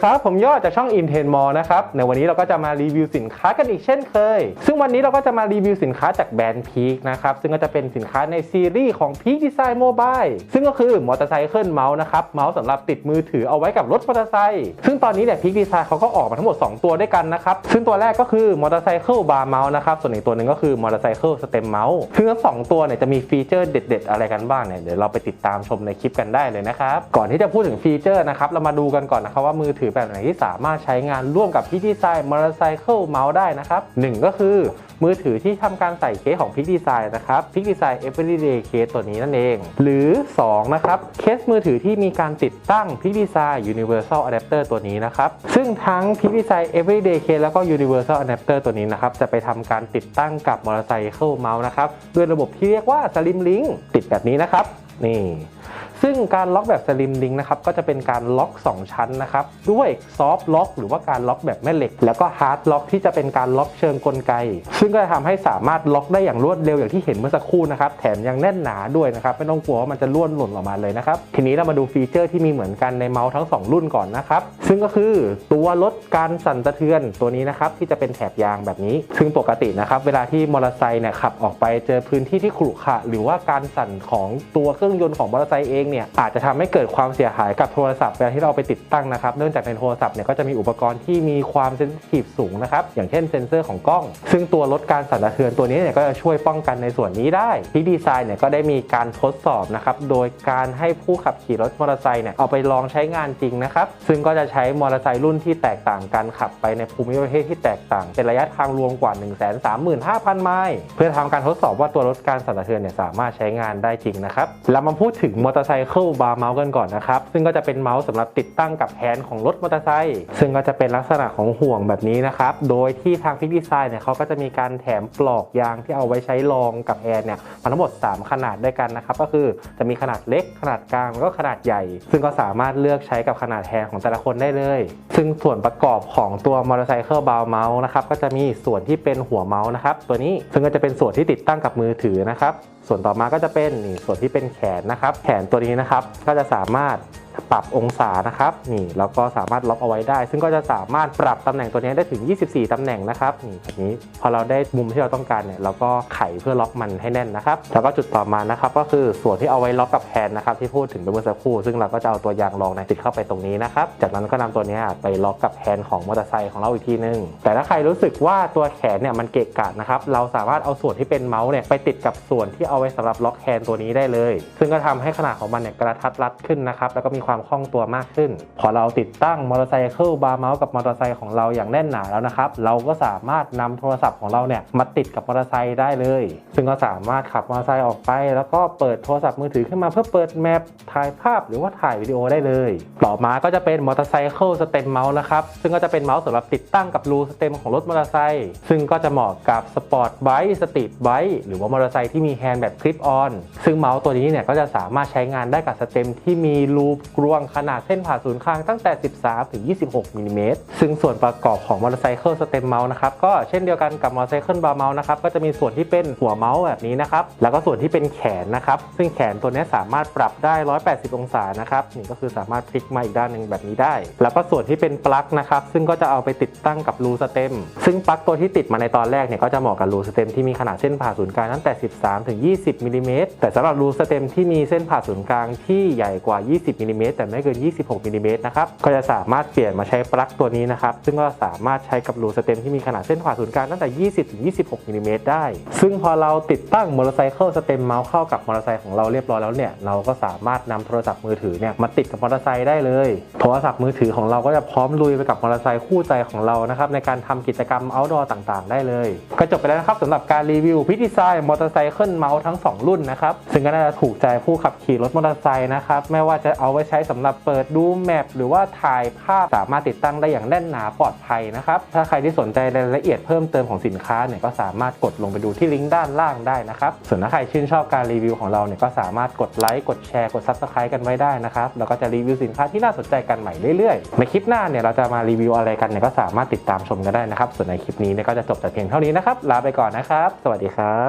ดีครับ ผมยอดจากช่อง i n t e n m o r นะครับ ในวันนี้เราก็จะมารีวิวสินค้ากันอีกเช่นเคย ซึ่งวันนี้เราก็จะมารีวิวสินค้าจากแบรนด์พีคนะครับ ซึ่งก็จะเป็นสินค้าในซีรีส์ของ Peak Design Mobile ซึ่งก็คือมอเตอร์ไซค์เคิลเมาส์นะครับ เมาส์สำหรับติดมือถือเอาไว้กับรถมอเตอร์ไซค์ ซึ่งตอนนี้เนี่ย Peak Design เขาก็ออกมาทั้งหมด 2 ตัวด้วยกันนะครับ ซึ่งตัวแรกก็คือมอเตอร์ไซค์บาร์เมาส์นะครับ ส่วนอีกตัวหนึ่งก็คือมอเตอร์ไซค์สเต็มเมาส์ซึ่งทั้งสองตัวเนี่ยจะมีฟีเจอร์เด็ด ๆ อะไรกันบ้างเนี่ยเดี๋ยวเราไปติดตามชมในคลิปกันได้เลยนะครับก่อนที่จะพูดถึงฟีเจอร์นะครับเรามาดูกันก่อนนะครับว่ามือถือแบบไหนที่สามารถใช้งานร่วมกับพีดีไซน์มอเตอร์ไซค์เมาส์ได้นะครับหนึ่งก็คือ มือถือที่ทำการใส่เคสของพิกดีไซน์นะครับพิกดีไซน์ Everyday Case ตัวนี้นั่นเอง หรือ 2 นะครับ เคสมือถือที่มีการติดตั้งพิกดีไซน์ Universal Adapter ตัวนี้นะครับ ซึ่งทั้งพิกดีไซน์ Everyday Case แล้วก็ Universal Adapter ตัวนี้นะครับ จะไปทำการติดตั้งกับมอเตอร์ไซค์เมาส์นะครับ ด้วยระบบที่เรียกว่า Slim Link ติดแบบนี้นะครับ นี่ ซึ่งการล็อกแบบสลิมลิงนะครับก็จะเป็นการล็อก 2 ชั้นนะครับด้วยซอฟต์ล็อก หรือว่าการล็อกแบบแม่เหล็ก แล้วก็ฮาร์ดล็อกที่จะเป็นการล็อกเชิงกลไก ซึ่งก็จะทำให้สามารถล็อกได้อย่างรวดเร็วอย่างที่เห็นเมื่อสักครู่นะครับแถมยังแน่นหนาด้วยนะครับไม่ต้องกลัวว่ามันจะล่วนหล่นออกมาเลยนะครับทีนี้เรามาดูฟีเจอร์ที่มีเหมือนกันในเมาส์ทั้ง 2 รุ่นก่อนนะครับซึ่งก็คือตัวลดการสั่นสะเทือนตัวนี้นะครับที่จะเป็นแถบยางแบบนี้ ซึ่งปกตินะครับเวลาที่มอเตอร์ไซค์เนี่ยขับออกไปเจอพื้นที่ที่ขรุขระหรือว่าการสั่นของตัวเครื่องยนต์ของมอเตอร์ไซค์เองเนี่ยอาจจะทำให้เกิดความเสียหายกับโทรศัพท์เวลาที่เราไปติดตั้งนะครับ เนื่องจากในโทรศัพท์เนี่ยก็จะมีอุปกรณ์ที่มีความเซนซิทีฟสูงนะครับ อย่างเช่นเซ็นเซอร์ของกล้อง ซึ่งตัวลดการสั่นสะเทือนตัวนี้เนี่ยก็จะช่วยป้องกันในส่วนนี้ได้ที่ดีไซน์เนี่ยก็ได้มีการทดสอบนะครับโดยการให้ผู้ขับขี่รถมอเตอร์ไซค์เนี่ยเอาไปลองใช้งานจริงนะครับซึ่งก็จะใช้มอเตอร์ไซค์รุ่นที่แตกต่างกันขับไปในภูมิประเทศที่แตกต่างเป็นระยะทางรวมกว่า 1 3 5 0 0 0 ไมล์เพื่อทำการทดสอบว่าตัวลดการสั่นสะเทือนเนี่ยสามารถใช้งานได้จริงนะครับแล้วมาพูดถึงมอเตอร์ไซค์บาร์เมาส์กันก่อนนะครับ ซึ่งก็จะเป็นเมาส์สำหรับติดตั้งกับแฮนด์ของรถมอเตอร์ไซค์ซึ่งก็จะเป็นลักษณะของห่วงแบบนี้นะครับ โดยที่ทางพิกดีไซน์เนี่ยเขาก็จะมีการแถมปลอกยางที่เอาไว้ใช้รองกับแฮนด์เนี่ยมาทั้งหมด 3 ขนาดด้วยกันนะครับ ก็คือจะมีขนาดเล็กขนาดกลางแล้วก็ขนาดใหญ่ ซึ่งก็สามารถเลือกใช้กับขนาดแฮนด์ของแต่ละคนได้เลย ซึ่งส่วนประกอบของตัวมอเตอร์ไซค์บาร์เมาส์นะครับก็จะมีส่วนที่เป็นหัวเมาส์นะครับตัวนี้ซึ่งก็จะเป็นส่วนที่ติดตั้งกับมือถือนะครับส่วนต่อมาก็จะเป็นนี่ส่วนที่เป็นแขนนะครับ แขนตัวนี้นะครับก็จะสามารถ ปรับองศานะครับนี่แล้วก็สามารถล็อกเอาไว้ได้ ซึ่งก็จะสามารถปรับตำแหน่งตัวนี้ได้ถึง 24 ตำแหน่งนะครับนี่แบบนี้พอเราได้มุมที่เราต้องการเนี่ยเราก็ไขเพื่อล็อกมันให้แน่นนะครับแล้วก็จุดต่อมานะครับก็คือส่วนที่เอาไว้ล็อกกับแฮนด์นะครับที่พูดถึงไปเมื่อสักครู่ ซึ่งเราก็จะเอาตัวยางรองในติดเข้าไปตรงนี้นะครับจากนั้นก็นำตัวนี้ไปล็อกกับแฮนด์ของมอเตอร์ไซค์ของเราอีกทีนึงแต่ถ้าใครรู้สึกว่าตัวแขนเนี่ยมันเกะกะนะครับเราสามารถเอาส่วนที่เป็นเมาส์เนี่ยไปติดกับส่วนที่เอาไว้สำหรับล็อกแฮนด์ตัวนี้ได้เลย ซึ่งก็ทำให้ขนาดของมันเนี่ยกระทัดรัดขึ้นนะครับแล้วก็มีความคล่องตัวมากขึ้น พอเราติดตั้งมอเตอร์ไซค์บาร์เมาส์กับมอเตอร์ไซค์ของเราอย่างแน่นหนาแล้วนะครับ เราก็สามารถนำโทรศัพท์ของเราเนี่ยมาติดกับมอเตอร์ไซค์ได้เลย ซึ่งก็สามารถขับมอเตอร์ไซค์ออกไป แล้วก็เปิดโทรศัพท์มือถือขึ้นมาเพื่อเปิดแมปถ่ายภาพหรือว่าถ่ายวิดีโอได้เลย ต่อมาก็จะเป็นมอเตอร์ไซค์สเต็มเมาส์นะครับ ซึ่งก็จะเป็นเมาส์สำหรับติดตั้งกับรูสเต็มของรถมอเตอร์ไซค์ ซึ่งก็จะเหมาะกับสปอร์ตไบค์สตรีทไบค์หรือว่ามอเตอร์ไซค์ที่มีแฮนด์แบบคลิปออน ซึ่งเมาส์ตัวนี้เนี่ยก็จะสามารถใช้งานได้กับสเต็มที่มีรูกรวงขนาดเส้นผ่าศูนย์กลางตั้งแต่ 13 ถึง 26มิลลิเมตรซึ่งส่วนประกอบของมอเตอร์ไซค์สเต็มเมาส์นะครับก็เช่นเดียวกันกับมอเตอร์ไซค์บาร์เมาส์นะครับก็จะมีส่วนที่เป็นหัวเมาส์แบบนี้นะครับแล้วก็ส่วนที่เป็นแขนนะครับซึ่งแขนตัวนี้สามารถปรับได้ 180 องศานะครับนี่ก็คือสามารถพลิกมาอีกด้านหนึ่งแบบนี้ได้ แล้วก็ส่วนที่เป็นปลั๊กนะครับซึ่งก็จะเอาไปติดตั้งกับรูสเต็มซึ่งปลั๊กตัวที่ติดมาในตอนแรกเนี่ยก็จะเหมาะกับรูสเต็มที่มีขนาดเส้นผ่าศูนย์กลางตั้งแต่ 13 ถึง 20มิลิเมตรแต่สำหรับรูสเต็มที่มีเส้นผ่าศูนย์กลางที่ใหญ่กว่า 20มิลิเมตรแต่ไม่เกิน 26มิลลิเมตรนะครับ ก็จะสามารถเปลี่ยนมาใช้ปลั๊กตัวนี้นะครับ ซึ่งก็สามารถใช้กับรูสเต็มที่มีขนาดเส้นผ่าศูนย์กลางตั้งแต่ 20ถึง26มิลลิเมตรได้ ซึ่งพอเราติดตั้งมอเตอร์ไซค์สเต็มเมาส์เข้ากับมอเตอร์ไซค์ของเราเรียบร้อยแล้วเนี่ย เราก็สามารถนำโทรศัพท์มือถือเนี่ยมาติดกับมอเตอร์ไซค์ได้เลย โทรศัพท์มือถือของเราก็จะพร้อมลุยไปกับมอเตอร์ไซค์คู่ใจของเรานะครับในการทำกิจกรรม outdoor ต่างๆ ได้เลย ก็จบไปแล้วนะครับสำหรับการรีวิวพิธีไซน์มอเตอร์ไซค์เมาส์ทั้ง 2 รุ่นนะครับซึ่งก็น่าจะถูกใจผู้ขับขี่รถมอเตอร์ไซค์นะครับไม่ว่าจะเอาไว้ใช้สำหรับเปิดดูแมปหรือว่าถ่ายภาพสามารถติดตั้งได้อย่างแน่นหนาปลอดภัยนะครับ ถ้าใครที่สนใจรายละเอียดเพิ่มเติมของสินค้าเนี่ยก็สามารถกดลงไปดูที่ลิงก์ด้านล่างได้นะครับส่วนถ้าใครชื่นชอบการรีวิวของเราเนี่ยก็สามารถกดไลค์กดแชร์กด Subscribe กันไว้ได้นะครับแล้วก็จะรีวิวสินค้าที่น่าสนใจกันใหม่เรื่อยๆ ในคลิปหน้าเนี่ยเราจะมารีวิวอะไรกันเนี่ยก็สามารถติดตามชมกันได้นะครับส่วนในคลิปนี้เนี่ยก็จะจบแต่เพียงเท่านี้นะครับลาไปก่อนนะครับ สวัสดีครับ